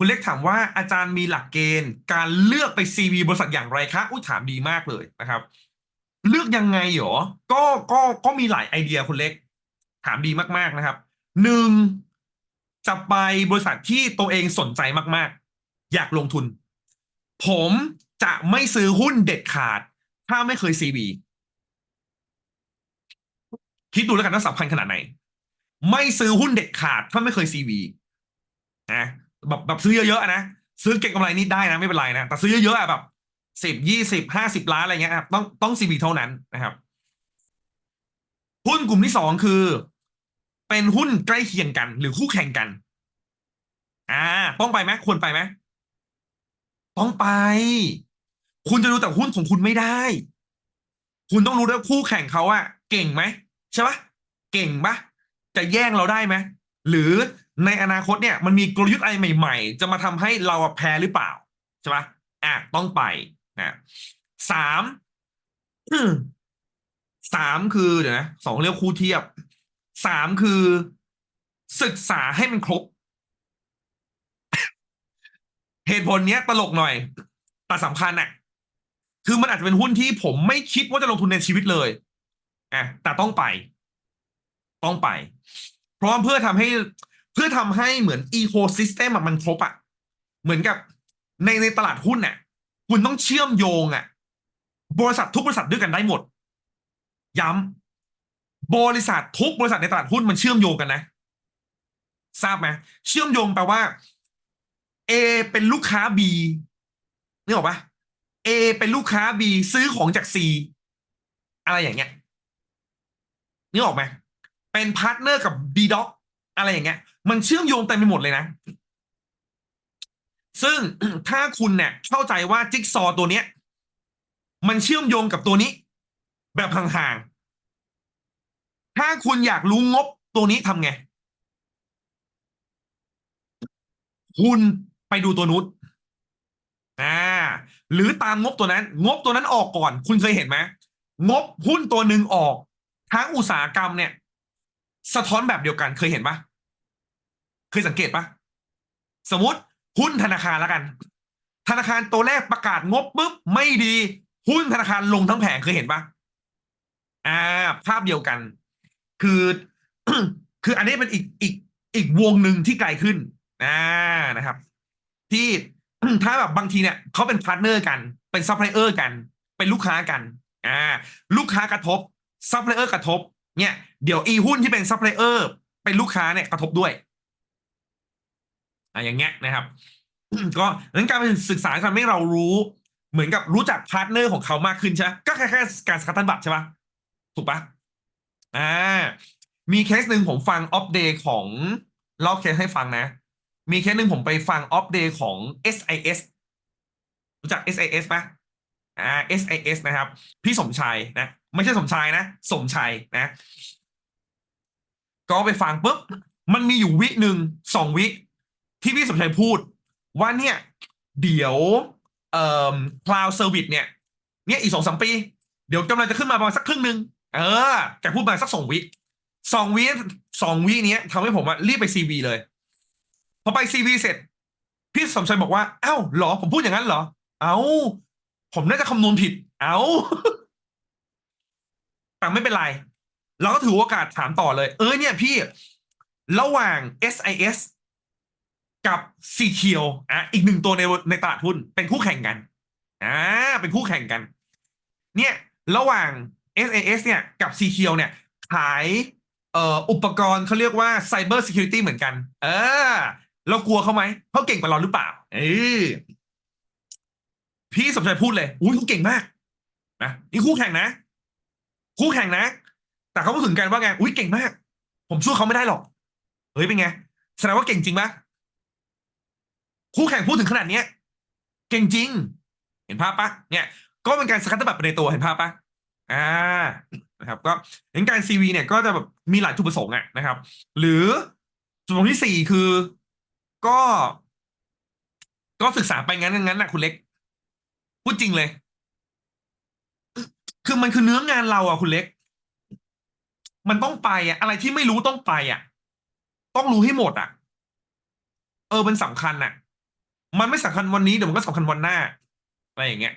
คุณเล็กถามว่าอาจารย์มีหลักเกณฑ์ การเลือกไปซีวีบริษัทอย่างไรคะอุ้ยถามดีมากเลยนะครับ เลือกยังไงหรอ ก็ก็ก็มีหลายไอเดียคุณเล็ก ถามดีมากๆนะครับหนึ่งจะไปบริษัทที่ตัวเองสนใจมากๆ อยากลงทุน ผมจะไม่ซื้อหุ้นเด็ดขาด ถ้าไม่เคยซีวีคิดดูแล้วกันว่าสำคัญขนาดไหน ไม่ซื้อหุ้นเด็ดขาด ถ้าไม่เคยซีวีนะ แบบแบบซื้อเยอะๆนะซื้อเก็งกำไรนิดได้นะไม่เป็นไรนะแต่ซื้อเยอะๆอะแบบสิบยี่สิบห้าสิบล้านอะไรเงี้ยครับต้องต้องซีวีเท่านั้นนะครับหุ้นกลุ่มที่สองคือ เป็นหุ้นใกล้เคียงกัน หรือคู่แข่งกัน อ่า ต้องไปไหมควรไปไหมต้องไป คุณจะดูแต่หุ้นของคุณไม่ได้ คุณต้องรู้ด้วยคู่แข่งเขาอะเก่งไหมใช่ปะเก่งปะจะแย่งเราได้ไหมหรือ ในอนาคตเนี่ยมันมีกลยุทธ์อะไรใหม่ ๆ จะมาทำให้เราแพ้หรือเปล่าใช่ปะอะต้องไปนะสามสามคือเดี๋ยวนะสองเรียกคู่เทียบสามคือ ศึกษาให้มันครบ เหตุผลเนี้ยตลกหน่อย แต่สำคัญอะคือมันอาจจะเป็นหุ้นที่ผมไม่คิดว่าจะลงทุนในชีวิตเลยอะแต่ต้องไป ต้องไป เพราะว่าเพื่อทำให้ พื่อทำให้เหมือนอีโคซิสเต็มมันครบอะเหมือนกับในในตลาดหุ้นเนี่ยคุณต้องเชื่อมโยงอะบริษัททุกบริษัทด้วยกันได้หมด ย้ำบริษัททุกบริษัทในตลาดหุ้นมันเชื่อมโยงกันนะ ทราบไหมเชื่อมโยงแปลว่า A เป็นลูกค้า B นึกออกปะ A เป็นลูกค้า B ซื้อของจาก C อะไรอย่างเงี้ยนึกออกไหมเป็นพาร์ทเนอร์กับ D d o c อะไรอย่างเงี้ย มันเชื่อมโยงเต็มไปหมดเลยนะ ซึ่งถ้าคุณเนี่ยเข้าใจว่าจิ๊กซอว์ตัวเนี้ย มันเชื่อมโยงกับตัวนี้ แบบห่างๆ ถ้าคุณอยากรู้งบตัวนี้ทำไง คุณไปดูตัวนู้นอ่าหรือตามงบตัวนั้น งบตัวนั้นออกก่อน คุณเคยเห็นไหมงบหุ้นตัวหนึ่งออก ทั้งอุตสาหกรรมเนี่ย สะท้อนแบบเดียวกันเคยเห็นปะ เคยสังเกตปะสมมติหุ้นธนาคารแล้วกัน ธนาคารตัวแรกประกาศงบปุ๊บไม่ดีหุ้นธนาคารลงทั้งแผงเคยเห็นปะอ่า ภาพเดียวกัน คือ คืออันนี้เป็นอีกอีกอีกวงหนึ่งที่ไกลขึ้นอ่านะครับ ที่ถ้าแบบบางทีเนี่ยเขาเป็นพาร์ทเนอร์กัน เป็นซัพพลายเออร์กัน เป็นลูกค้ากันอ่าลูกค้ากระทบซัพพลายเออร์กระทบเนี่ยเดี๋ยวอีหุ้นที่เป็นซัพพลายเออร์เป็นลูกค้าเนี่ยกระทบด้วย อ่าอย่างเงี้ยนะครับ ก็นั้นการไปศึกษาทำให้เรารู้ เหมือนกับรู้จักพาร์ทเนอร์ของเขามากขึ้นใช่ไหมก็แค่แค่การสกัดตันบัตรใช่ปะถูกปะอ่ามีเคสหนึ่งผมฟังอัปเดตของเล่าเคสให้ฟังนะ มีเคสหนึ่งผมไปฟังอัปเดตของ SIS รู้จัก SIS ปะอ่า SIS นะครับ พี่สมชายนะ ไม่ใช่สมชายนะ สมชัยนะ ก็ไปฟังปุ๊บ มันมีอยู่วิหนึ่งสองวิ ที่พี่สมชัยพูดว่าเนี่ย เดี๋ยวเอ่อ cloud service เนี่ย เนี่ยอีกสองสามปี เดี๋ยวกำลังจะขึ้นมาประมาณสักครึ่งหนึ่งเออแกพูดมาสักสองวิสองวิสองวิเนี้ยทำให้ผมอะรีบไปซีวีเลย พอไปซีวีเสร็จ พี่สมชัยบอกว่า เอ้าหรอ ผมพูดอย่างนั้นเหรอ เอ้า ผมน่าจะคำนวณผิด เอ้าแต่ไม่เป็นไร เราก็ถือโอกาสถามต่อเลย เออเนี่ยพี่ ระหว่าง SIS กับ c q อะอีกหนึ่งตัวในในตลาดหุ้นเป็นคู่แข่งกันอ่าเป็นคู่แข่งกัน เนี่ยระหว่าง SAS เนี่ยกับ c q เนี่ยขายเอ่ออุปกรณ์เขาเรียกว่า Cyber Security เหมือนกัน เออ เรากลัวเขาไหมเขาเก่งกว่าเราหรือเปล่า เออพี่สมชายพูดเลยอุ้ยเขาเก่งมากนะนี่คู่แข่งนะ คู่แข่งนะ แต่เขาพูดถึงกันว่าไงอุ้ยเก่งมาก ผมสู้เขาไม่ได้หรอก เฮ้ยเป็นไงแสดงว่าเก่งจริงปะ คู่แข่งพูดถึงขนาดเนี้ยเก่งจริง เห็นภาพปะเนี่ย ก็เป็นการสกัดตบัตไปในตัวเห็นภาพปะอ่านะครับก็เห็นการซีวีเนี่ยก็จะแบบมีหลายจุดประสงค์อะนะครับ หรือจุดประสงค์ที่สี่คือก็ ก็ศึกษาไปงั้นงั้นนะคุณเล็ก พูดจริงเลย คือมันคือเนื้องานเราอะคุณเล็ก มันต้องไปอะอะไรที่ไม่รู้ต้องไปอะต้องรู้ให้หมดอะเออมันสำคัญอะ มันไม่สำคัญวันนี้เดี๋ยวมันก็สำคัญวันหน้าอะไรอย่างเงี้ย